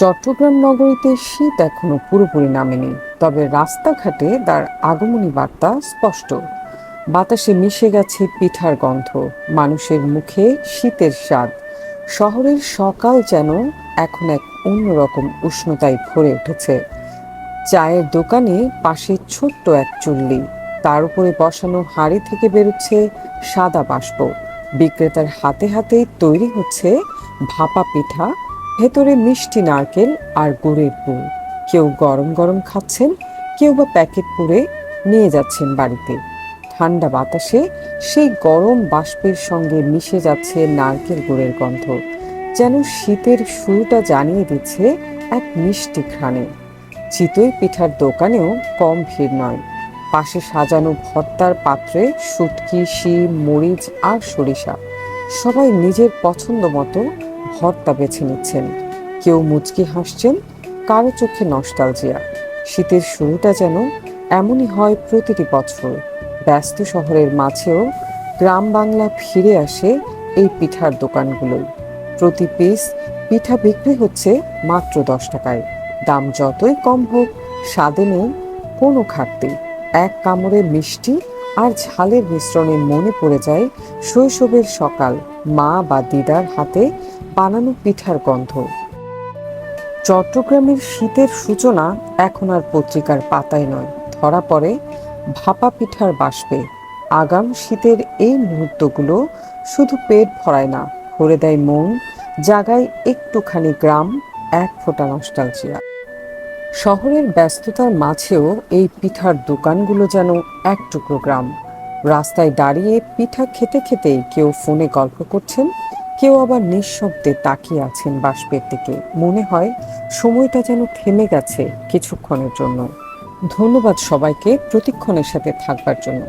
চট্টগ্রাম নগরীতে শীত এখনও পুরোপুরি নামেনি, তবে রাস্তাঘাটে তার আগমনী বার্তা স্পষ্ট। বাতাসে মিশে গেছে পিঠার গন্ধ, মানুষের মুখে শীতের স্বাদ। শহরের সকাল যেন এখন এক অন্যরকম উষ্ণতায় ভরে উঠেছে। চায়ের দোকানে পাশে ছোট্ট এক চুল্লি, তার উপরে বসানো হাঁড়ি থেকে বেরোচ্ছে সাদা বাষ্প। বিক্রেতার হাতে হাতে তৈরি হচ্ছে ভাপা পিঠা ভেতরে মিষ্টি নারকেল আর গুড়ের পুর কেউ গরম গরম খাচ্ছেন, কেউ বা প্যাকেট পুরে নিয়ে যাচ্ছেন বাড়িতে। ঠান্ডা বাতাসে সেই গরম বাষ্পের সঙ্গে মিশে যাচ্ছে নারকেল গুড়ের গন্ধ, যেন শীতের শুরুটা জানিয়ে দিচ্ছে এক মিষ্টি ঘ্রাণে। চিতই পিঠার দোকানেও কম ভিড় নয়। পাশে সাজানো ভর্তার পাত্রে শুটকি, শিম, মরিচ আর সরিষা। সবাই নিজের পছন্দ মতো ভর্তা বেছে নিচ্ছেন। কেউ মুচকি হাসছেন, কারও চোখে নস্টালজিয়া। শীতের শুরুটা যেন এমনই হয় প্রতিটি বছর। ব্যস্ত শহরের মাঝেও গ্রাম বাংলা ফিরে আসে এই পিঠার দোকানগুলোই প্রতি পিস পিঠা বিক্রি হচ্ছে মাত্র দশ টাকায়। দাম যতই কম হোক, স্বাদে নেই কোনো ঘাটতি। এক কামড়ে মিষ্টি আর ঝালের মিশ্রণে মনে পড়ে যায় শৈশবের সকাল মা বা দিদার হাতে বানানো পিঠার গন্ধ। চট্টগ্রামের শীতের সূচনা এখন আর পত্রিকার পাতায় নয়। ধরা পড়ে ভাপা পিঠার বাষ্পে। আগাম শীতের এই মুহূর্তগুলো শুধু পেট ভরায় না, ভরে দেয় মন, জাগায় একটুখানি গ্রাম, এক ফোঁটা নস্টালজিয়া শহরের ব্যস্ততার মাঝেও এই পিঠার দোকানগুলো যেন এক টুকরো গ্রাম। রাস্তায় দাঁড়িয়ে পিঠা খেতে খেতেই কেউ ফোনে গল্প করছেন কেউ আবার নিঃশব্দে তাকিয়ে আছেন বাষ্পের দিকে। মনে হয় সময়টা যেন থেমে গেছে কিছুক্ষণের জন্য। ধন্যবাদ সবাইকে প্রতিক্ষণের সাথে থাকবার জন্য।